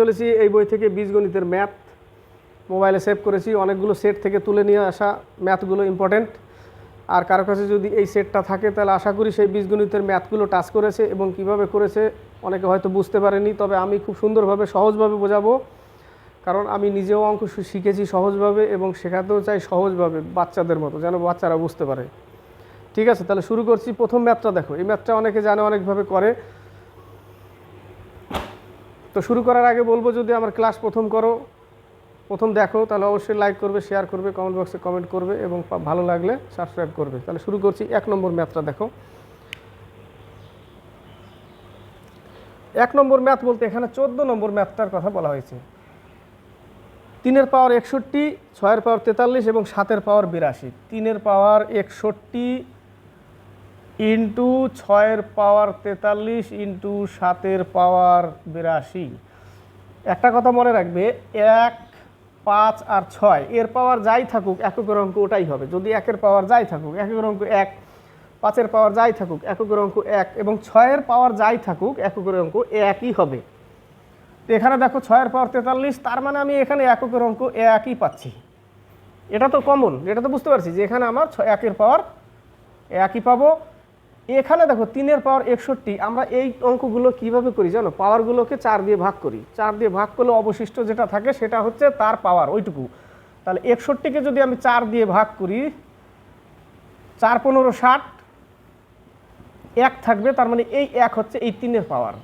চলেছি, এই বই থেকে বীজগণিতের ম্যাথ। মোবাইলে সেভ করেছি, অনেকগুলো সেট থেকে তুলে নিয়ে আসা ম্যাথগুলো ইম্পর্টেন্ট আর কারও কাছে যদি এই সেটটা থাকে, তাহলে আশা করি সেই বীজগণিতের ম্যাথগুলো টাচ করেছে এবং কীভাবে করেছে, অনেকে হয়তো বুঝতে পারেনি, তবে আমি খুব সুন্দরভাবে, সহজভাবে বোঝাবো। কারণ আমি নিজেও অঙ্ক শিখেছি সহজভাবে এবং শেখাতেও চাই সহজভাবে, বাচ্চাদের মতো, যেন বাচ্চারা বুঝতে পারে। ঠিক আছে, তাহলে শুরু করছি। প্রথম ম্যাথটা দেখো। এই ম্যাথটা অনেকে জানে, অনেকভাবে করে। তো শুরু করার আগে বলব, যদি আমার ক্লাস প্রথম করো, প্রথম দেখো, তাহলে অবশ্যই লাইক করবে শেয়ার করবে কমেন্ট বক্সে কমেন্ট করবে এবং ভালো লাগলে সাবস্ক্রাইব করবে। তাহলে শুরু করছি, এক নম্বর ম্যাথটা দেখো। এক নম্বর ম্যাথ বলতে এখানে চোদ্দ নম্বর ম্যাথটার কথা বলা হয়েছে। তিনের পাওয়ার একষট্টি, ছয়ের পাওয়ার তেতাল্লিশ এবং সাতের পাওয়ার বিরাশি। তিনের পাওয়ার একষট্টি ইন্টু ছয়ের পাওয়ার তেতাল্লিশ ইন্টু সাতের পাওয়ার বিরাশি। একটা কথা মনে রাখবে, এক, পাঁচ আর ছয়, এর পাওয়ার যাই থাকুক এককের অঙ্ক ওটাই হবে। যদি একের পাওয়ার যাই থাকুক এককের অঙ্ক এক, পাঁচের পাওয়ার যাই থাকুক এককের অঙ্ক এক, এবং ছয়ের পাওয়ার যাই থাকুক এককের অঙ্ক একই হবে। তো এখানে দেখো ছয়ের পাওয়ার তেতাল্লিশ, তার মানে আমি এখানে এককের অঙ্ক একই পাচ্ছি। এটা তো কমন এটা তো বুঝতে পারছি যে এখানে আমার একের পাওয়ার একই পাবো এখানে দেখো তিনের পাওয়ার একষট্টি। আমরা এই অঙ্কগুলো কীভাবে করি জানো? পাওয়ারগুলোকে চার দিয়ে ভাগ করি। চার দিয়ে ভাগ করলে অবশিষ্ট যেটা থাকে সেটা হচ্ছে তার পাওয়ার, ওইটুকু। তাহলে একষট্টিকে যদি আমি চার দিয়ে ভাগ করি, চার পনেরো ষাট, এক থাকবে, তার মানে এই এক হচ্ছে এই তিনের পাওয়ার।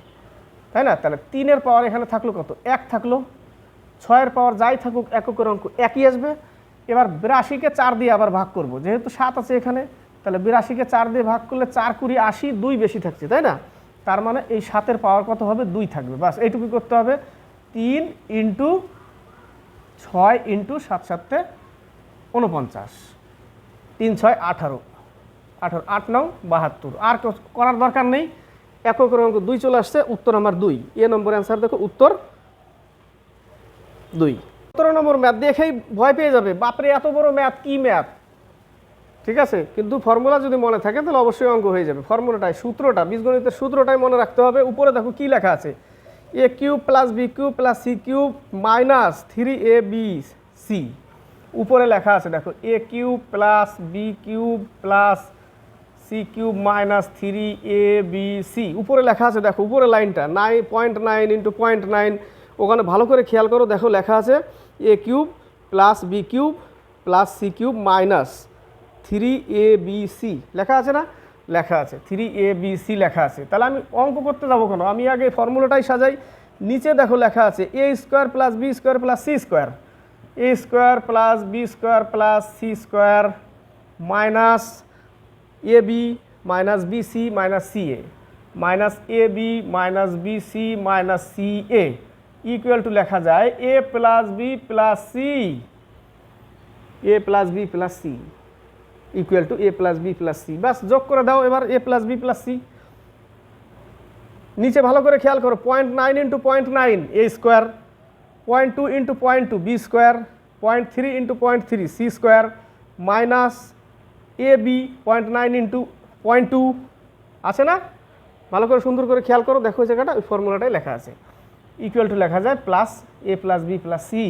তাই না? তাহলে তিনের পাওয়ার এখানে থাকল কত? এক থাকল। ছয়ের পাওয়ার যাই থাকুক, এককের অঙ্ক একই আসবে। এবার বিরাশিকে চার দিয়ে আবার ভাগ করব। যেহেতু সাত আছে এখানে তাহলে বিরাশিকে চার দিয়ে ভাগ করলে চার কুড়ি আশি, দুই বেশি থাকছে, তাই না? তার মানে এই সাতের পাওয়ার কত হবে? দুই থাকবে। বাস এইটুকু করতে হবে। তিন ইন্টু ছয় ইন্টু সাত সাতে উনপঞ্চাশ। তিন ছয় আঠারো। আঠারো, আট নং বাহাত্তর। আর করার দরকার নেই। একক অঙ্ক দুই চলে আসছে, উত্তর আমার দুই। এ নম্বর অ্যান্সার দেখো, উত্তর দুই। সতেরো নম্বর ম্যাথ দেখেই ভয় পেয়ে যাবে। বাপরে, এত বড় ম্যাথ কি ম্যাথ ঠিক আছে? কিন্তু ফর্মুলা যদি মনে থাকে, তাহলে অবশ্যই অঙ্ক হয়ে যাবে। ফর্মুলাটাই সূত্রটা, বীজগণিতের সূত্রটাই মনে রাখতে হবে। উপরে দেখো কি লেখা আছে? A cube plus B cube plus C cube minus three A B C উপরে লেখা আছে, দেখো A cube plus B cube plus C cube minus three A B C উপরে লেখা আছে, দেখো, উপরে লাইনটা nine point nine into point nine ওখানে ভালো করে খেয়াল করো, দেখো লেখা আছে A cube plus B cube plus C cube minus three A B C, লেখা আছে না? লেখা আছে, থ্রি এ বি সি লেখা আছে। তাহলে আমি অঙ্ক করতে যাব কেন? আমি আগে ফর্মুলাটাই সাজাই, নিচে দেখো লেখা আছে, A square plus B square plus C square. A square plus B square plus C square minus A B minus B C minus C A. Minus A B minus B C minus C A. Equal to লেখা যায়, A plus B plus C. A plus B plus C. Equal to A plus B plus C বাস যোগ করে দাও এবার A plus B plus C নিচে ভালো করে খেয়াল করো point nine into point nine A square point two into point two B square point three into point three C square minus A B point nine into point two আছে না? ভালো করে সুন্দর করে খেয়াল করো, দেখো জায়গাটা, ওই ফর্মুলাটাই লেখা আছে। ইকুয়াল টু লেখা যায় plus A plus B plus C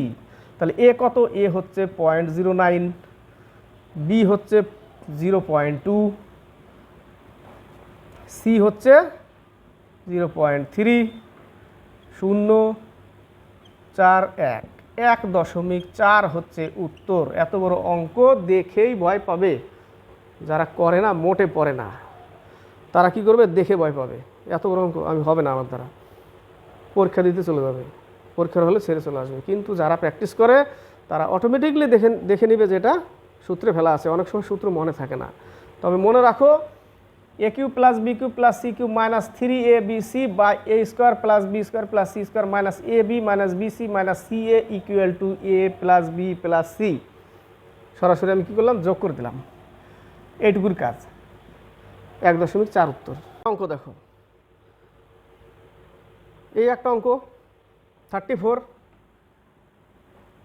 তাহলে এ কত? এ হচ্ছে পয়েন্ট জিরো নাইন বি হচ্ছে জিরো পয়েন্ট টু সি হচ্ছে জিরো পয়েন্ট থ্রি শূন্য চার এক এক দশমিক চার হচ্ছে উত্তর। এত বড় অঙ্ক দেখেই ভয় পাবে। যারা করে না, মোটে পড়ে না। তারা কি করবে? দেখে ভয় পাবে। এত বড় অঙ্ক, আমি হবে না আমার দ্বারা। পরীক্ষা দিতে চলে যাবে। পরীক্ষার হলে ছেড়ে চলে আসবে। কিন্তু যারা প্র্যাকটিস করে, তারা অটোমেটিকলি দেখে দেখে নিবে যেটা সূত্রে ফেলা আছে, অনেক সময় সূত্র মনে থাকে না। তবে মনে রাখো A cube plus B cube plus C cube minus three A B C by A square plus B square plus C square minus A B minus B C minus C A equal to A plus B plus C সরাসরি আমি কী করলাম? যোগ করে দিলাম। এইটুকুর কাজ। এক দশমিক চার উত্তর। অঙ্ক দেখো। এই একটা অঙ্ক থার্টি ফোর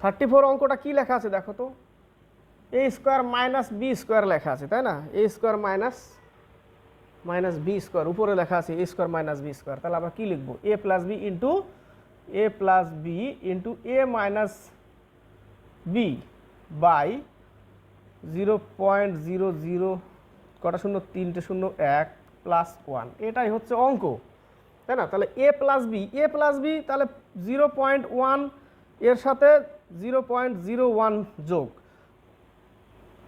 থার্টি ফোর অঙ্কটা কী লেখা আছে দেখো তো? A square minus B square লেখা আছে, তাই না? A square minus minus B square উপরে লেখা আছে A square minus B square তাহলে আমরা কী লিখব? A plus B into A plus B into A minus B by zero point zero zero কটা শূন্য? তিনটে শূন্য, এক প্লাস ওয়ান এটাই হচ্ছে অঙ্ক, তাই না? তাহলে A plus B A plus B তাহলে জিরো পয়েন্ট ওয়ানের সাথে জিরো পয়েন্ট জিরো ওয়ান যোগ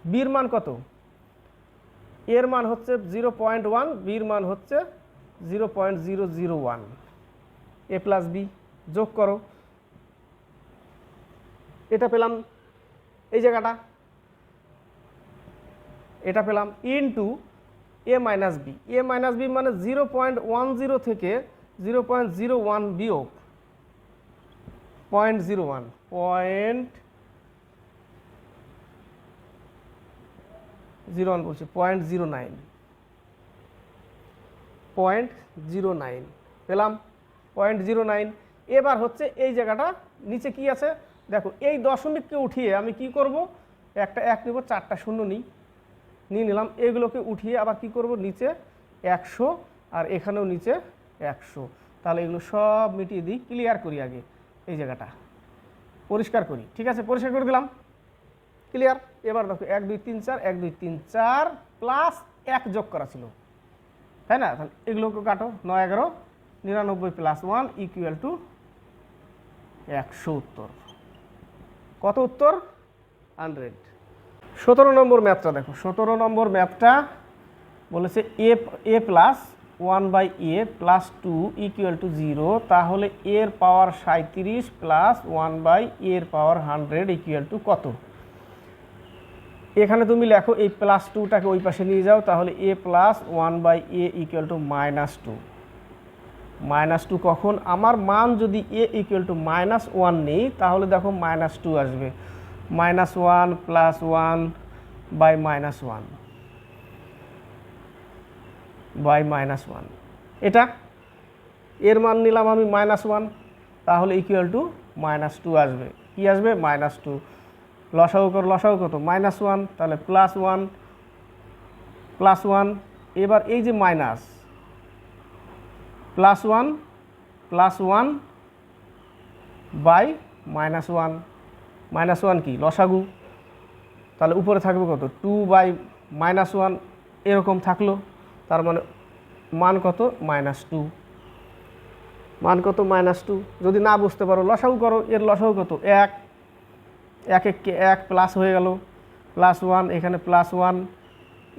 বির মান কত? এর মান হচ্ছে জিরো পয়েন্ট ওয়ান, বির মান হচ্ছে zero point zero zero one. A plus B, যোগ করো। এটা পেলাম এই জায়গাটা। এটা পেলাম into A minus B. A minus B মানে জিরো পয়েন্ট ওয়ান জিরো থেকে জিরো পয়েন্ট জিরো ওয়ান বিয়োগ point zero one. Point zero one বলছি point zero nine point zero nine পেলাম। পয়েন্ট জিরো নাইন এবার হচ্ছে এই জায়গাটা, নিচে কি আছে? দেখো, এই দশমিককে উঠিয়ে আমি কি করব? একটা এক নেব, চারটা শূন্য নিই। নিয়ে নিলাম, এগুলোকে উঠিয়ে আবার কি করব? নিচে একশো আর এখানেও নিচে একশো। তাহলে এগুলো সব মিটিয়ে দিই ক্লিয়ার করি আগে। এই জায়গাটা। পরিষ্কার করি। ঠিক আছে? পরিষ্কার করে দিলাম। ক্লিয়ার এবার দেখো, এক, দুই, তিন, চার, এক, দুই, তিন, চার প্লাস এক যোগ করা ছিল। তাই না? তাহলে এগুলোকে কাটো, নয়, এগারো, নিরানব্বই প্লাস ওয়ান ইকুয়াল টু একশো উত্তর। কত উত্তর? হান্ড্রেড সতেরো নম্বর ম্যাথটা দেখো, সতেরো নম্বর ম্যাথটা বলেছে A A plus one by A plus two equal to zero তাহলে এর পাওয়ার সাঁত্রিশ প্লাস ওয়ান বাই এর পাওয়ার হান্ড্রেড ইকুয়াল টু কত? এখানে তুমি লেখো এই প্লাস টুটাকে ওই পাশে নিয়ে যাও, তাহলে A plus one by A equal to minus two minus two কখন? আমার মান যদি A equal to minus one নেই, তাহলে দেখো মাইনাস টু আসবে। Minus one plus one by minus one by minus one এটা? এর মান নিলাম আমি মাইনাস ওয়ান তাহলে ইকুয়াল টু মাইনাস টু আসবে। কি আসবে? মাইনাস টু লসাগু কর, লসাগু কত মাইনাস ওয়ান তাহলে প্লাস ওয়ান প্লাস ওয়ান এবার এই যে minus plus one plus one by minus one minus one কি? লসাগু। তাহলে উপরে থাকবে কত? টু বাই মাইনাস ওয়ান এরকম থাকল, তার মানে মান কত? মাইনাস টু মান কত? মাইনাস টু যদি না বুঝতে পারো, লসাগু করো, এর লসাগু কত? এক। এক এককে এক প্লাস হয়ে গেল। প্লাস ওয়ান এখানে প্লাস ওয়ান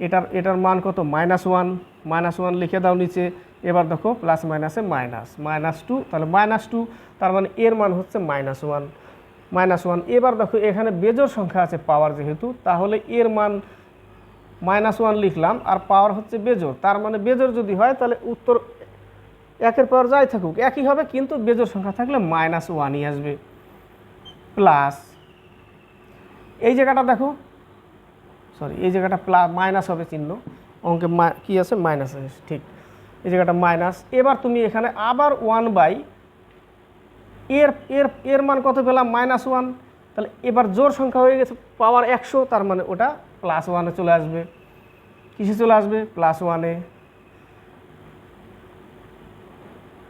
এটার এটার মান কত? মাইনাস ওয়ান মাইনাস ওয়ান লিখে দাও নিচে। এবার দেখো প্লাস মাইনাসে মাইনাস মাইনাস টু তাহলে মাইনাস টু তার মানে এর মান হচ্ছে মাইনাস ওয়ান মাইনাস ওয়ান এবার দেখো এখানে বেজোর সংখ্যা আছে পাওয়ার যেহেতু, তাহলে এর মান মাইনাস ওয়ান লিখলাম, আর পাওয়ার হচ্ছে বেজোর তার মানে বেজোর যদি হয়, তাহলে উত্তর একের পর যাই থাকুক, একই হবে, কিন্তু বেজোর সংখ্যা থাকলে মাইনাস ওয়ানই আসবে। প্লাস এই জায়গাটা দেখো। সরি এই জায়গাটা প্লাস মাইনাস হবে চিহ্ন। অঙ্কে কি আছে? মাইনাস আছে, ঠিক। এই জায়গাটা মাইনাস এবার তুমি এখানে আবার ওয়ান বাই এর এর এর মান কত পেলাম? মাইনাস ওয়ান তাহলে এবার জোর সংখ্যা হয়ে গেছে পাওয়ার একশো, তার মানে ওটা প্লাস ওয়ানে চলে আসবে। কিসে চলে আসবে? প্লাস ওয়ানে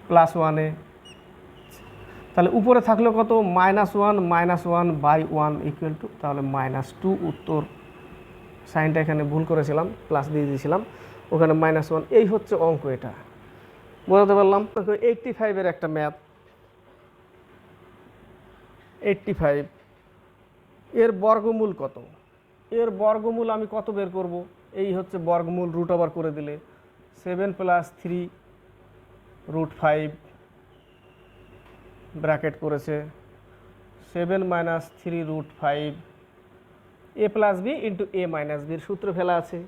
প্লাস ওয়ানে তাহলে উপরে থাকলে কত? Minus one minus one by one equal to তাহলে মাইনাস টু উত্তর সাইনটা এখানে ভুল করেছিলাম প্লাস দিয়ে দিয়েছিলাম, ওখানে মাইনাস ওয়ান এই হচ্ছে অঙ্ক এটা। বোঝাতে পারলাম? এইটটি ফাইভের একটা ম্যাথ এইটটি ফাইভ এর বর্গমূল কত? এর বর্গমূল আমি কত বের করব? এই হচ্ছে বর্গমূল রুট ওভার করে দিলে seven plus three root five bracket করেছে। Seven minus three root five A plus B into A minus বির সূত্র ফেলা আছে।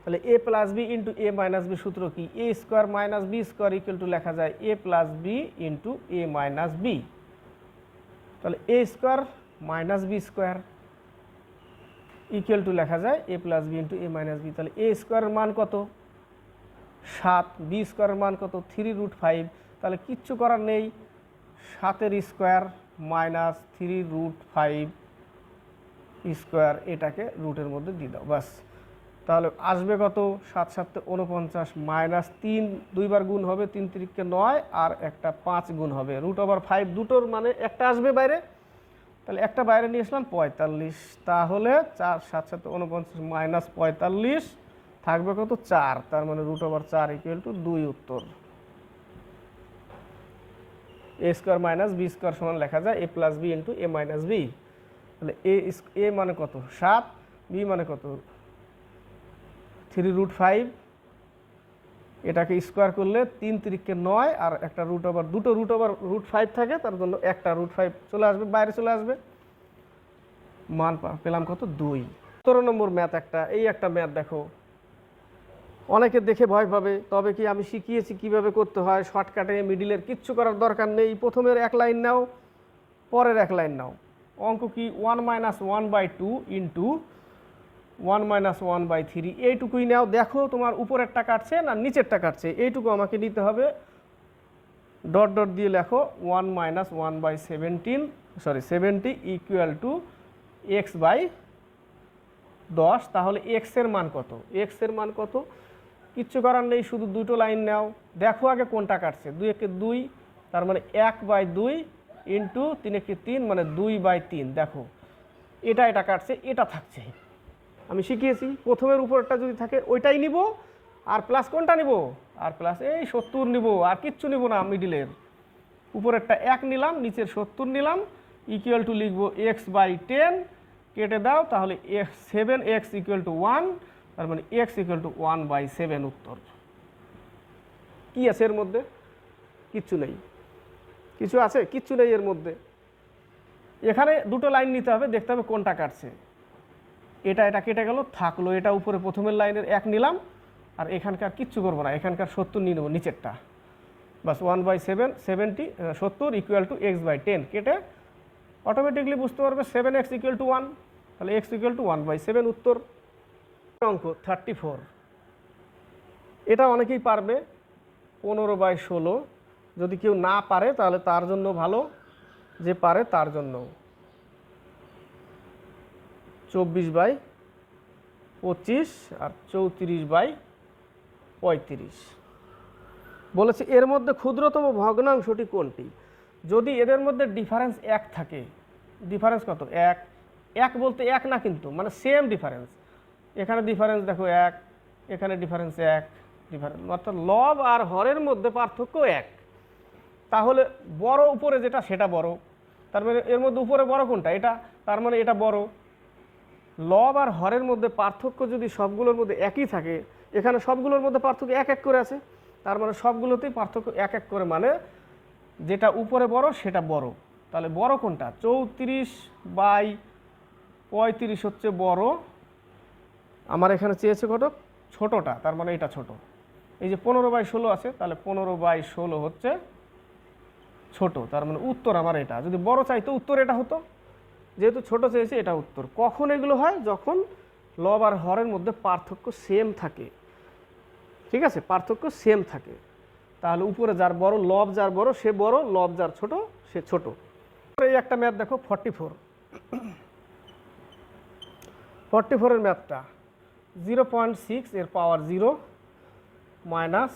তাহলে A plus B into A minus B সূত্র কি? A square minus B square equal to লেখা যায় A plus B into A minus B তাহলে A square minus B square equal to লেখা যায় A plus B into A minus B তাহলে এ স্কোয়ারের মান কত? সাত। বি স্কোয়ারের মান কত? থ্রি রুট ফাইভ তাহলে কিচ্ছু করার নেই। সাতের square minus three root five square এটাকে রুটের মধ্যে দিয়ে দাও বাস তাহলে আসবে কত? সাত সাতে উনপঞ্চাশ মাইনাস তিন, দুইবার গুণ হবে তিন তিরিককে নয়, আর একটা পাঁচ গুণ হবে। রুট ওভার ফাইভ দুটোর মানে একটা আসবে বাইরে। তাহলে একটা বাইরে নিয়ে আসলাম পঁয়তাল্লিশ। তাহলে চার, সাত সাত উনপঞ্চাশ মাইনাস পঁয়তাল্লিশ থাকবে কত? চার। তার মানে রুট ওভার চার ইকুয়াল টু দুই উত্তর। A square minus B square সমান লেখা যায় A plus B into A minus B তাহলে এ এ মানে কত? সাত বি মানে কত? থ্রি রুট ফাইভ এটাকে স্কোয়ার করলে তিন তিরিককে নয় আর একটা রুট ওভার দুটো রুট ওভার রুট ফাইভ থাকে, তার জন্য একটা রুট ফাইভ চলে আসবে, বাইরে চলে আসবে। মান পেলাম কত? দুই। সতেরো নম্বর ম্যাথ একটা, এই একটা ম্যাথ দেখো। অনেকে দেখে ভয় পাবে, তবে কি আমি শিখিয়েছি কীভাবে করতে হয় শর্টকাটে মিডিলের কিচ্ছু করার দরকার নেই, প্রথমের এক লাইন নাও, পরের এক লাইন নাও। অঙ্ক কি? One minus one by two into one minus one by three এইটুকুই নাও। দেখো তোমার উপরেরটা কাটছে না নিচেরটা কাটছে, এইটুকু আমাকে নিতে হবে। ডট ডট দিয়ে লেখো one minus one by seventeen sorry seventy equal to X by দশ, তাহলে এক্সের মান কত? এক্সের মান কত? কিচ্ছু করার নেই, শুধু দুটো লাইন নাও। দেখো আগে কোনটা কাটছে। দুই একে দুই, তার মানে এক বাই দুই ইন্টু তিন একে তিন মানে দুই বাই তিন। দেখো, এটা এটা কাটছে, এটা থাকছে। আমি শিখিয়েছি, প্রথমের উপরটা যদি থাকে, ওইটাই নিব। আর প্লাস কোনটা নিব? আর প্লাস এই সত্তর নিব, আর কিচ্ছু নিব না মিডিলের উপরেরটা এক নিলাম, নিচের সত্তর নিলাম। ইকুয়াল টু লিখব এক্স বাই টেন কেটে দাও, তাহলে seven X equal to one তার মানে X equal to one by seven উত্তর। কি আছে এর মধ্যে? কিচ্ছু নেই। কিছু আছে? কিচ্ছু নেই এর মধ্যে। এখানে দুটো লাইন নিতে হবে, দেখতে হবে কোনটা কাটছে। এটা এটা কেটে গেল, থাকল এটা উপরে প্রথমের লাইনের এক নিলাম, আর এখানকার কিচ্ছু করব না, এখানকার সত্তর নিয়ে নেব নিচেরটা। বাস ওয়ান বাই সেভেন সেভেন্টি সত্তর equal to X by ten কেটে অটোমেটিকলি বুঝতে পারবে seven X equal to one তাহলে X equal to one by seven উত্তর। অঙ্ক থার্টি ফোর এটা অনেকেই পারবে, পনেরো বাই ষোলো। যদি কেউ না পারে, তাহলে তার জন্য ভালো, যে পারে তার জন্য। চব্বিশ বাই পঁচিশ আর চৌত্রিশ বাই পঁয়ত্রিশ। বলেছে, এর মধ্যে ক্ষুদ্রতম ভগ্নাংশটি কোনটি? যদি এদের মধ্যে ডিফারেন্স এক থাকে ডিফারেন্স কত? এক। এক বলতে এক না কিন্তু মানে সেম ডিফারেন্স এখানে ডিফারেন্স দেখো এক, এখানে ডিফারেন্স এক ডিফারেন্স অর্থাৎ লব আর হরের মধ্যে পার্থক্য এক। তাহলে বড় উপরে যেটা, সেটা বড়। তার মানে এর মধ্যে উপরে বড় কোনটা? এটা। তার মানে এটা বড়। লব আর হরের মধ্যে পার্থক্য যদি সবগুলোর মধ্যে একই থাকে, এখানে সবগুলোর মধ্যে পার্থক্য এক এক করে আছে। তার মানে সবগুলোতেই পার্থক্য এক এক করে মানে যেটা উপরে বড়, সেটা বড়। তাহলে বড় কোনটা? চৌত্রিশ বাই পঁয়ত্রিশ হচ্ছে বড়। আমার এখানে চেয়েছে কত ছোটোটা, তার মানে এটা ছোট। এই যে পনেরো বাই ষোলো আছে, তাহলে পনেরো বাই ষোলো হচ্ছে ছোট, তার মানে উত্তর আমার এটা। যদি বড় চাইতো উত্তর এটা হতো। যেহেতু ছোট চেয়েছে এটা উত্তর। কখন এগুলো হয়? যখন লব আর হরের মধ্যে পার্থক্য সেম থাকে। ঠিক আছে? পার্থক্য সেম থাকে। তাহলে উপরে যার বড়, লব যার বড়, সে বড়, লব যার ছোট, সে ছোট। এই একটা ম্যাথ দেখো ফর্টি ফোর ফর্টি ফোরের ম্যাথটা। জিরো পয়েন্ট সিক্স এর পাওয়ার জিরো মাইনাস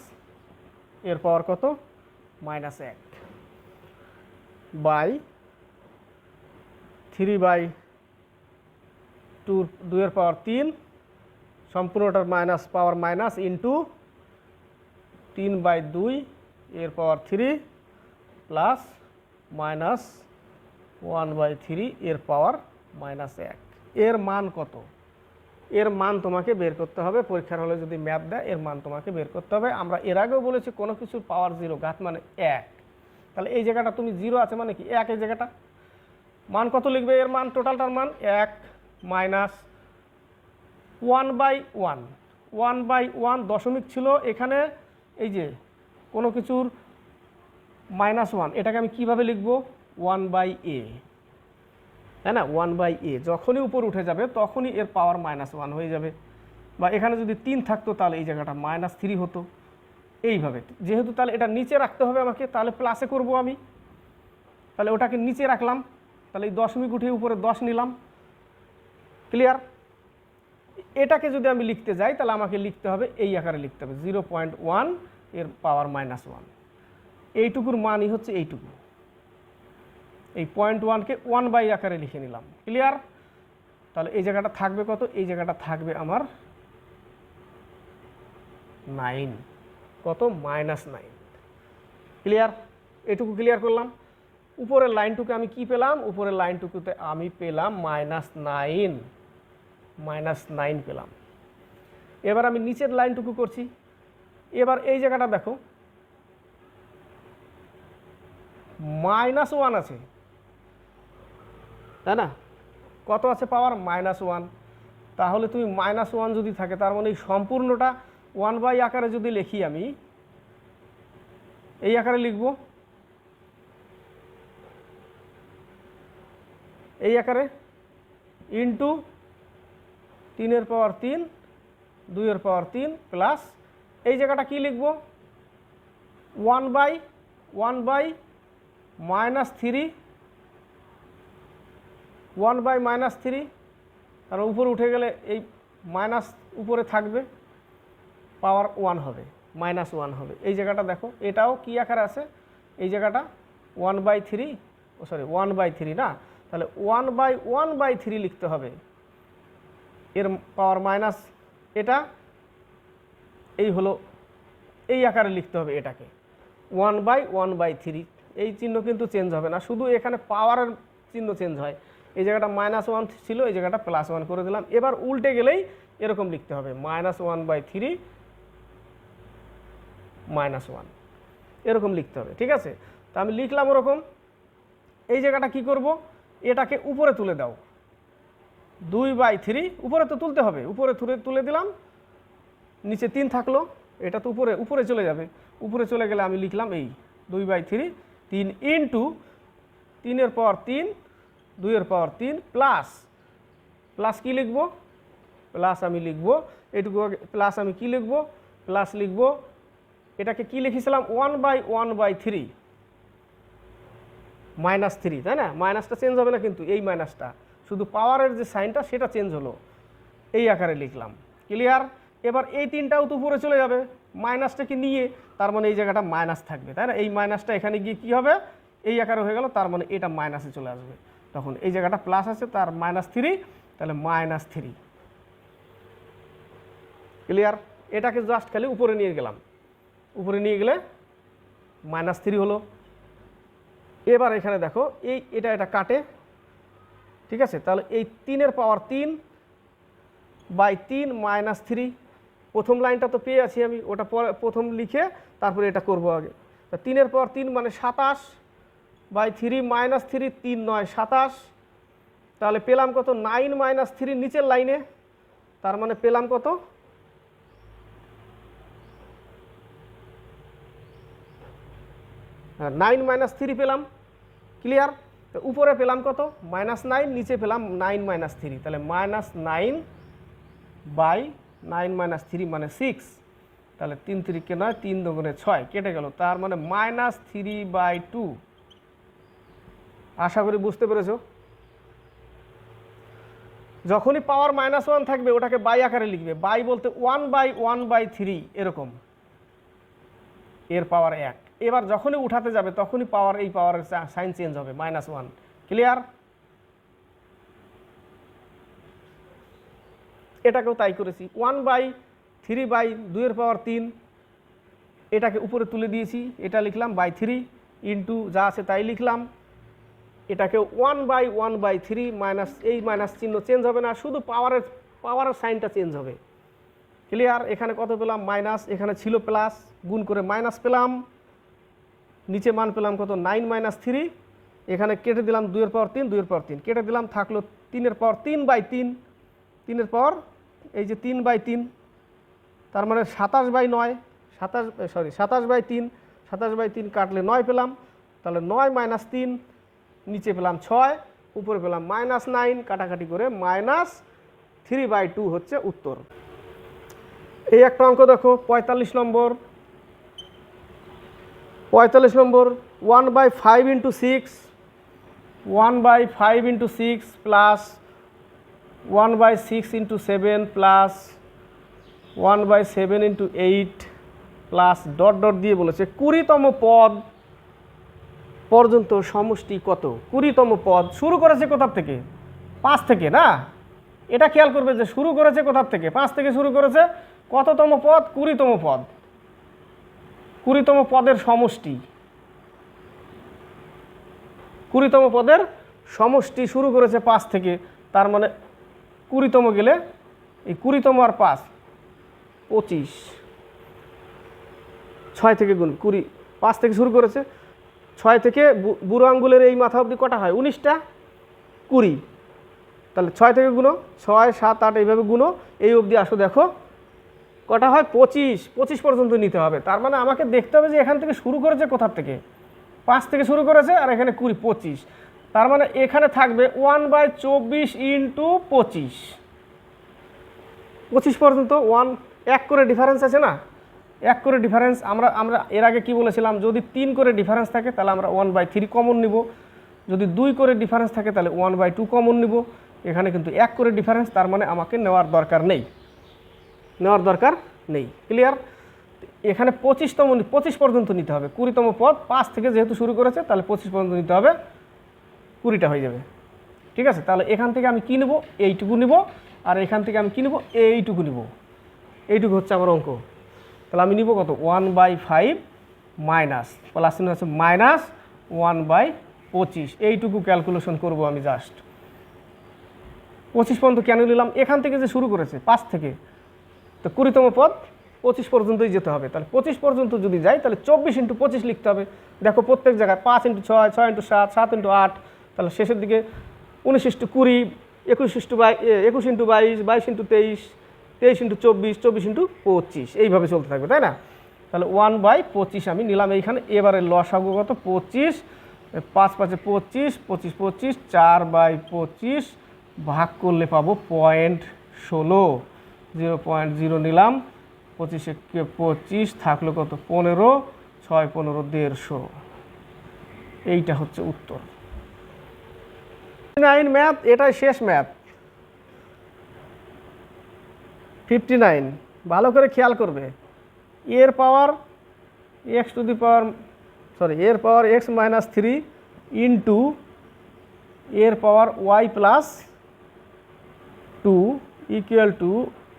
এর পাওয়ার কত? মাইনাস এক বাই থ্রি বাই টু দুইয়ের পাওয়ার তিন, সম্পূর্ণটার মাইনাস পাওয়ার মাইনাস ইন্টু তিন বাই দুই, এর power three plus minus one by three এর পাওয়ার মাইনাস এক। এর মান কত? এর মান তোমাকে বের করতে হবে। পরীক্ষার হলে যদি ম্যাথ দেয়, এর মান তোমাকে বের করতে হবে। আমরা এর আগেও বলেছি কোনো কিছুর পাওয়ার জিরো ঘাত মানে এক। তাহলে এই জায়গাটা তুমি জিরো আছে মানে কি? এক এই জায়গাটা। মান কত লিখবে এর মান? টোটালটার মান এক minus one by one one by one দশমিক ছিল এখানে, এই যে কোনো কিছুর মাইনাস ওয়ান এটাকে আমি কীভাবে লিখব? ওয়ান বাই এ তাই না? ওয়ান বাই এ যখনই উপর উঠে যাবে, তখনই এর পাওয়ার মাইনাস ওয়ান হয়ে যাবে। বা এখানে যদি তিন থাকতো, তাহলে এই জায়গাটা মাইনাস থ্রি হতো। এইভাবে। যেহেতু তাহলে এটা নিচে রাখতে হবে আমাকে, তাহলে প্লাসে করব আমি। তাহলে ওটাকে নিচে রাখলাম। তাহলে এই দশমিক উঠে উপরে দশ নিলাম। ক্লিয়ার এটাকে যদি আমি লিখতে যাই, তাহলে আমাকে লিখতে হবে, এই আকারে লিখতে হবে। জিরো পয়েন্ট ওয়ানের পাওয়ার মাইনাস ওয়ান এইটুকুর মানই হচ্ছে এইটুকু। এই পয়েন্ট ওয়ানকে ওয়ান বাই আকারে লিখে নিলাম। ক্লিয়ার তাহলে এই জায়গাটা থাকবে কত? এই জায়গাটা থাকবে আমার নাইন কত? মাইনাস নাইন ক্লিয়ার এটুকু ক্লিয়ার করলাম। উপরের লাইনটুকু আমি কি পেলাম? উপরের লাইনটুকুতে আমি পেলাম মাইনাস নাইন মাইনাস নাইন পেলাম। এবার আমি নিচের লাইনটুকু করছি। এবার এই জায়গাটা দেখো। মাইনাস ওয়ান আছে। তাই না? কত আছে পাওয়ার? Minus one. তাহলে তুমি মাইনাস ওয়ান যদি থাকে, তার মানে এই সম্পূর্ণটা ওয়ান বাই আকারে যদি লিখি আমি, এই আকারে লিখব। এই আকারে ইন্টু তিনের পাওয়ার তিন দুইয়ের পাওয়ার তিন প্লাস এই জায়গাটা কি লিখব? One by one by minus three one by minus three আর উপরে উঠে গেলে এই মাইনাস উপরে থাকবে, পাওয়ার ওয়ান হবে, মাইনাস ওয়ান হবে। এই জায়গাটা দেখো, এটাও কি আকারে আছে? এই জায়গাটা one by three, oh sorry, one by three না? তাহলে one by one by three লিখতে হবে। এর পাওয়ার মাইনাস এটা, এই হলো, এই আকারে লিখতে হবে এটাকে। One by one by three, এই চিহ্ন কিন্তু চেঞ্জ হবে না, শুধু এখানে পাওয়ারের চিহ্ন চেঞ্জ হয়। এই জায়গাটা মাইনাস ওয়ান ছিল, এই জায়গাটা প্লাস ওয়ান করে দিলাম। এবার উল্টে গেলেই এরকম লিখতে হবে minus one by three minus one এরকম লিখতে হবে, ঠিক আছে? তা আমি লিখলাম ওরকম। এই জায়গাটা কি করব? এটাকে উপরে তুলে দাও। দুই বাই থ্রি উপরে তো তুলতে হবে। উপরে তুলে তুলে দিলাম। নিচে তিন থাকল। এটা তো উপরে উপরে চলে যাবে। উপরে চলে গেলে আমি লিখলাম এই, দুই বাই থ্রি তিন ইন্টু তিনের পর তিন দুইয়ের পাওয়ার তিন প্লাস প্লাস কি লিখব? প্লাস আমি লিখব, এটুকু প্লাস আমি কি লিখব? প্লাস লিখব, এটাকে কি লিখেছিলাম? One by one by three, minus three, তাই না? মাইনাসটা চেঞ্জ হবে না কিন্তু এই মাইনাসটা। শুধু পাওয়ারের যে সাইনটা সেটা চেঞ্জ হলো। এই আকারে লিখলাম। ক্লিয়ার? এবার এই তিনটাও তো উপরে চলে যাবে। মাইনাসটাকে নিয়ে? তার মানে এই জায়গাটা মাইনাস থাকবে, তাই না? এই মাইনাসটা এখানে গিয়ে কী হবে? এই আকারে হয়ে গেল, তার মানে এটা মাইনাসে চলে আসবে। তখন এই জায়গাটা প্লাস আছে, তার মাইনাস থ্রি তাহলে মাইনাস থ্রি ক্লিয়ার এটাকে জাস্ট খালি উপরে নিয়ে গেলাম। উপরে নিয়ে গেলে মাইনাস থ্রি হলো। এবার এখানে দেখো, এই এটা এটা কাটে ঠিক আছে? তাহলে এই তিনের পাওয়ার তিন বাই তিন মাইনাস থ্রি প্রথম লাইনটা তো পেয়ে আছি আমি, ওটা পরে, প্রথম লিখে তারপরে এটা করব আগে। তা তিনের পর তিন মানে সাতাশ বাই থ্রি মাইনাস থ্রি তিন নয়, সাতাশ। তাহলে পেলাম কত? নাইন মাইনাস থ্রি নিচের লাইনে। তার মানে পেলাম কত? নাইন মাইনাস থ্রি পেলাম। ক্লিয়ার? উপরে পেলাম কত? মাইনাস নাইন, নিচে পেলাম নাইন মাইনাস থ্রি। তাহলে minus nine by nine minus three মানে সিক্স। তাহলে তিন তিরিকে নয়, তিন দুগুণে ছয়, কেটে গেল। তার মানে মাইনাস থ্রি বাই টু। আশা করি বুঝতে পেরেছ। যখনই পাওয়ার মাইনাস ওয়ান থাকবে, ওটাকে বাই আকারে লিখবে। বাই বলতে one by one by three এরকম। এর পাওয়ার এক। এবার যখনই উঠাতে যাবে, তখনই পাওয়ার এই পাওয়ারের সাইন চেঞ্জ হবে মাইনাস ওয়ান ক্লিয়ার এটাকেও তাই করেছি। ওয়ান বাই থ্রি বাই দুইয়ের পাওয়ার তিন। এটাকে উপরে তুলে দিয়েছি। এটা লিখলাম বাই থ্রি ইন্টু যা আছে তাই লিখলাম। এটাকে one by one by three minus এই মাইনাস চিহ্ন চেঞ্জ হবে না, শুধু পাওয়ারের পাওয়ারের সাইনটা চেঞ্জ হবে। ক্লিয়ার এখানে কত পেলাম? মাইনাস এখানে ছিল প্লাস গুণ করে মাইনাস পেলাম। নিচে মান পেলাম কত? নাইন মাইনাস থ্রি এখানে কেটে দিলাম দুইয়ের পর তিন, দুইয়ের পর তিন। কেটে দিলাম, থাকল তিনের পর তিন বাই তিন। তিনের পর এই যে তিন বাই তিন। তার মানে সাতাশ বাই নয়, সাতাশ সরি সাতাশ বাই তিন, সাতাশ বাই তিন কাটলে নয় পেলাম। তাহলে নয় মাইনাস তিন নিচে পেলাম ছয়, উপরে পেলাম মাইনাস নাইন কাটাকাটি করে মাইনাস থ্রি বাই টু হচ্ছে উত্তর। এই একটা অঙ্ক দেখো, পঁয়তাল্লিশ নম্বর। পঁয়তাল্লিশ নম্বর one by five into six one by five into six plus one by six into seven plus one by seven into eight plus dot dot দিয়ে বলেছে, কুড়িতম পদ পর্যন্ত সমষ্টি কত? কুড়িতম পদ। শুরু করেছে কোথার থেকে? পাঁচ থেকে, না? এটা খেয়াল করবে যে শুরু করেছে কোথার থেকে? পাঁচ থেকে শুরু করেছে কততম পদ? কুড়িতম পদ। কুড়িতম পদের সমষ্টি। কুড়িতম পদের সমষ্টি শুরু করেছে পাঁচ থেকে। তার মানে কুড়িতম গেলে এই কুড়িতম আর পাঁচ, পঁচিশ। ছয় থেকে গুণ কুড়ি, পাঁচ থেকে শুরু করেছে ছয় থেকে বুড়ো আঙ্গুলের এই মাথা অবধি কটা হয়? উনিশটা? কুড়ি। তাহলে ছয় থেকে গুণো, ছয়, সাত, আট, এইভাবে গুণো, এই অবধি আসো দেখো, কটা হয়? পঁচিশ। পঁচিশ পর্যন্ত নিতে হবে। তার মানে আমাকে দেখতে হবে যে এখান থেকে শুরু করেছে কোথার থেকে? পাঁচ থেকে শুরু করেছে আর এখানে কুড়ি, পঁচিশ। তার মানে এখানে থাকবে ওয়ান বাই চব্বিশ ইন্টু পঁচিশ। পঁচিশ পর্যন্ত ওয়ান, এক করে ডিফারেন্স আছে না? এক করে ডিফারেন্স আমরা আমরা এর আগে কি বলেছিলাম, যদি তিন করে ডিফারেন্স থাকে, তাহলে আমরা ওয়ান বাই থ্রি কমন নিব। যদি দুই করে ডিফারেন্স থাকে, তাহলে ওয়ান বাই টু কমন নিব। এখানে কিন্তু এক করে ডিফারেন্স তার মানে আমাকে নেওয়ার দরকার নেই। নেওয়ার দরকার নেই। ক্লিয়ার এখানে পঁচিশতম পঁচিশ পর্যন্ত নিতে হবে। কুড়িতম পদ, পাঁচ থেকে যেহেতু শুরু করেছে, তাহলে পঁচিশ পর্যন্ত নিতে হবে। কুড়িটা হয়ে যাবে। ঠিক আছে? তাহলে এখান থেকে আমি কী নেব? এইটুকু নিব। আর এখান থেকে আমি কী নেব? এইটুকু নিব। এইটুকু হচ্ছে আমার অঙ্ক। তাহলে আমি নিব কত? One by five minus plus চিহ্ন হচ্ছে মাইনাস ওয়ান বাই পঁচিশ। এইটুকু ক্যালকুলেশন করব আমি জাস্ট পঁচিশ পর্যন্ত কেন নিলাম? এখান থেকে যে শুরু করেছে পাঁচ থেকে। তো কুড়িতম পদ, পঁচিশ পর্যন্তই যেতে হবে। তাহলে পঁচিশ পর্যন্ত যদি যাই, তাহলে চব্বিশ ইন্টু পঁচিশ লিখতে হবে। দেখো প্রত্যেক জায়গায় পাঁচ ইন্টু ছয় ছয় ইন্টু সাত সাত ইন্টু আট। তাহলে শেষের দিকে উনিশ ইন্টু কুড়ি, একুশ ইন্টু বাই একুশ ইন্টু বাইশ বাইশ ইন্টু তেইশ তেইশ ইন্টু চব্বিশ চব্বিশ ইন্টু পঁচিশ। এইভাবে চলতে থাকবে, তাই না? তাহলে ওয়ান বাই পঁচিশ আমি নিলাম এইখানে। এবারে লসাগু কত? পঁচিশ। পাঁচ পাঁচে পঁচিশ পঁচিশ পঁচিশ, চার বাই পঁচিশ। ভাগ করলে পাবো পয়েন্ট ষোলো। জিরো পয়েন্ট জিরো নিলাম। পঁচিশে পঁচিশ থাকল কত? পনেরো। ছয়, পনেরো, দেড়শো। এইটা হচ্ছে উত্তর। নাইন ম্যাথ এটাই শেষ ম্যাথ ফিফটি নাইন ভালো করে খেয়াল করবে। এর power X to the power sorry এর power X minus three into এর power Y plus two equal to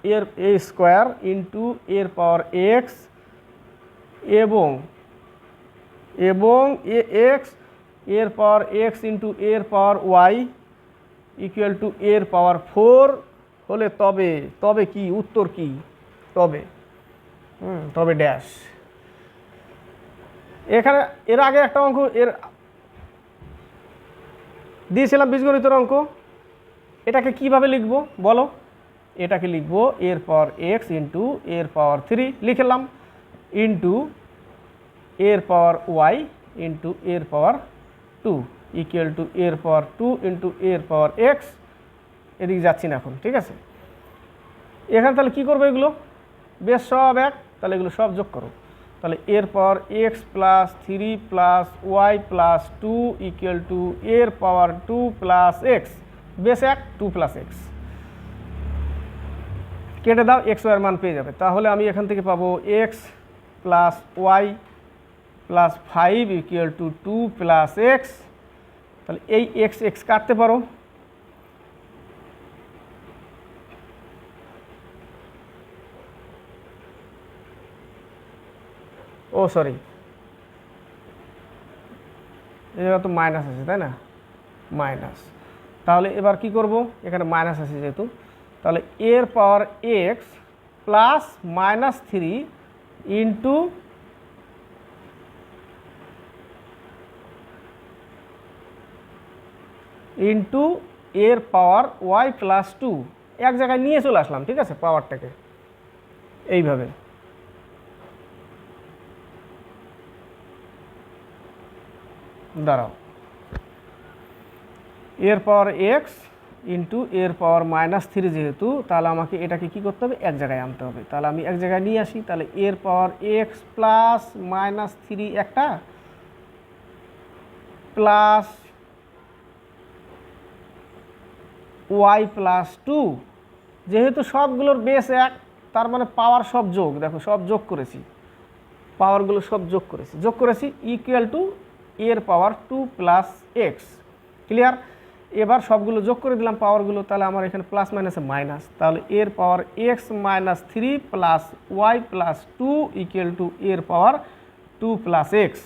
এর এ স্কোয়ার ইন্টু এর পাওয়ার এক্স এবং এবং এ এক্সের পাওয়ার এক্স ইন্টু এর পাওয়ার ওয়াই ইকুয়াল টু এর পাওয়ার ফোর হলে তবে তবে কি? উত্তর কি? তবে। হুম, তবে ড্যাশ। এখানে এর আগে একটা অঙ্ক, এর দিয়েছিলাম বীজগণিতের অঙ্ক। এটাকে কীভাবে লিখব? বলো। এটাকে লিখব, এর পাওয়ার এক্স ইন্টু এর পাওয়ার থ্রি লিখলাম ইন্টু এর পাওয়ার ওয়াই ইন্টু এর পাওয়ার টু ইকুয়াল টু এর পাওয়ার টু ইন্টু এর পাওয়ার এক্স এদিকে যাচ্ছি না এখন, ঠিক আছে? এখানে তাহলে কী করব এগুলো? বেশ সব এক, তাহলে এগুলো সব যোগ করো। তাহলে এরপর X plus three plus Y plus two equal to এর পাওয়ার টু প্লাস এক্স বেশ এক টু প্লাস এক্স কেটে দাও এক্স ওয়ার মান পেয়ে যাবে। তাহলে আমি এখান থেকে পাবো X plus Y plus five equal to two plus X তাহলে এই এক্স এক্স কাটতে পারো। ও সরি এটা তো মাইনাস আছে, তাই না? মাইনাস তাহলে এবার কি করব? এখানে মাইনাস আছে যেহেতু। তাহলে এর power x plus minus three into into এর পাওয়ার ওয়াই প্লাস টু এক জায়গায় নিয়ে চলে আসলাম, ঠিক আছে পাওয়ারটাকে এইভাবে। দাঁড়াও। এর পাওয়ার এক্স ইন্টু এর পাওয়ার মাইনাস থ্রি যেহেতু, তাহলে আমাকে এটাকে কি করতে হবে? এক জায়গায় আনতে হবে। তাহলে আমি এক জায়গায় নিয়ে আসি, তাহলে এর power x plus minus three একটা প্লাস ওয়াই প্লাস টু যেহেতু সবগুলোর বেস এক, তার মানে পাওয়ার সব যোগ। দেখো, সব যোগ করেছি। পাওয়ারগুলো সব যোগ করেছি। যোগ করেছি ইকুয়াল টু এর power two plus x. Clear এবার সবগুলো যোগ করে দিলাম পাওয়ারগুলো, তাহলে আমার এখানে প্লাস মাইনাসে মাইনাস। তাহলে এর power x minus three plus y plus two equal to এর পাওয়ার টু প্লাস এক্স।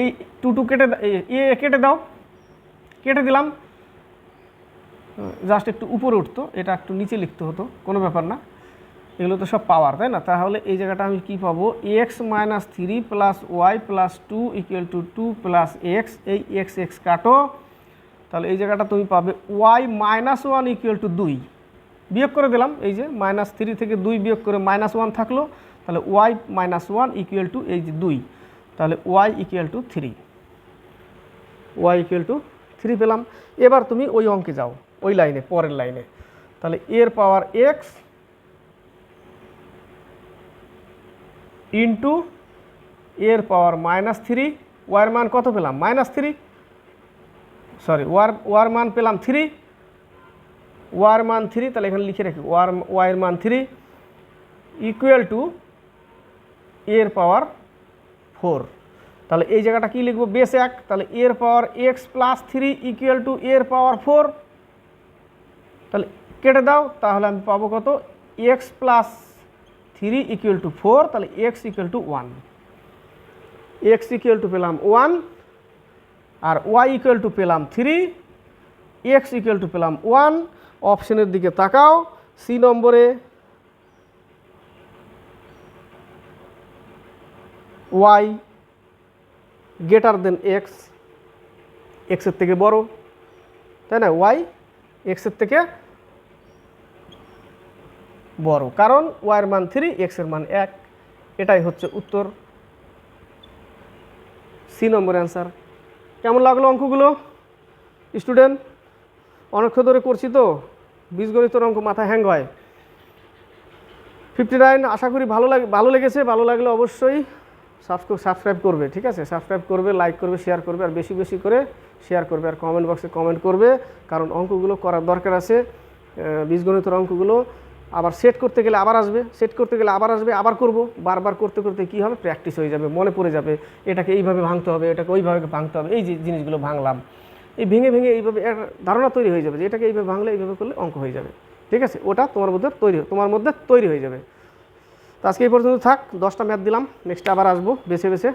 এই টু টু কেটে এ কেটে দাও। কেটে দিলাম। জাস্ট একটু উপরে উঠতো, এটা একটু নিচে লিখতে হতো, কোনো ব্যাপার না। এগুলো তো সব পাওয়ার তাই না? তাহলে এই জায়গাটা আমি কি পাবো? X minus three plus y plus two equal to two plus x এই এক্স এক্স কাটো। তাহলে এই জায়গাটা তুমি পাবে y minus one equal to দুই। বিয়োগ করে দিলাম, এই যে মাইনাস থ্রি থেকে দুই বিয়োগ করে মাইনাস ওয়ান থাকল। তাহলে y minus one equal to এই যে দুই। তাহলে y equal to three y equal to three পেলাম। এবার তুমি ওই অঙ্কে যাও, ওই লাইনে, পরের লাইনে। তাহলে এর পাওয়ার এক্স ইন্টু এর পাওয়ার মাইনাস থ্রি ওয়ার মান কত পেলাম? মাইনাস থ্রি সরি ওয়ার ওয়ার মান পেলাম থ্রি ওয়ার মান থ্রি তাহলে এখানে লিখে রাখি, ওয়ার ওয়াইয়ের মান থ্রি ইকুয়াল টু এর পাওয়ার ফোর তাহলে এই জায়গাটা কী লিখব? বেস এক, তাহলে এর power x plus three equal to এর পাওয়ার ফোর তাহলে কেটে দাও, তাহলে আমি পাবো কত? X plus three equal to four তাহলে x equal to one x equal to পেলাম ওয়ান আর ওয়াই ইকুয়াল টু পেলাম থ্রি এক্স ইকুয়াল টু পেলাম ওয়ান অপশনের দিকে তাকাও সি নম্বরে ওয়াই গ্রেটার দেন এক্স এক্সের থেকে বড়, তাই না? ওয়াই এক্সের থেকে বড়। কারণ ওয়াইয়ের মান থ্রি এক্সের মান এক। এটাই হচ্ছে উত্তর। সি নম্বর অ্যান্সার কেমন লাগল অঙ্কগুলো? স্টুডেন্ট অনেকক্ষণ ধরে করছি তো? বীজগণিতের অঙ্ক মাথা হ্যাং হয়। ফিফটি নাইন আশা করি ভালো লাগে ভালো লেগেছে। ভালো লাগলে অবশ্যই সাবস্ক্রাইব করবে, ঠিক আছে? সাবস্ক্রাইব করবে লাইক করবে শেয়ার করবে, আর বেশি বেশি করে শেয়ার করবে, আর কমেন্ট বক্সে কমেন্ট করবে। কারণ অঙ্কগুলো করার দরকার আছে। বীজগণিতের অঙ্কগুলো আবার সেট করতে গেলে আবার আসবে সেট করতে গেলে আবার আসবে, আবার করব। বারবার করতে করতে কী হবে? প্র্যাকটিস হয়ে যাবে, মনে পড়ে যাবে, এটাকে এইভাবে ভাঙতে হবে, এটাকে ওইভাবে ভাঙতে হবে, এই যে জিনিসগুলো ভাঙলাম। এই ভেঙে ভেঙে এইভাবে ধারণা তৈরি হয়ে যাবে যে এটাকে এইভাবে ভাঙলে এইভাবে করলে অঙ্ক হয়ে যাবে। ঠিক আছে? ওটা তোমার মধ্যে তৈরি তোমার মধ্যে তৈরি হয়ে যাবে। তো আজকে এই পর্যন্ত থাক, দশটা ম্যাথ দিলাম নেক্সট আবার আসব, বেছে বেছে।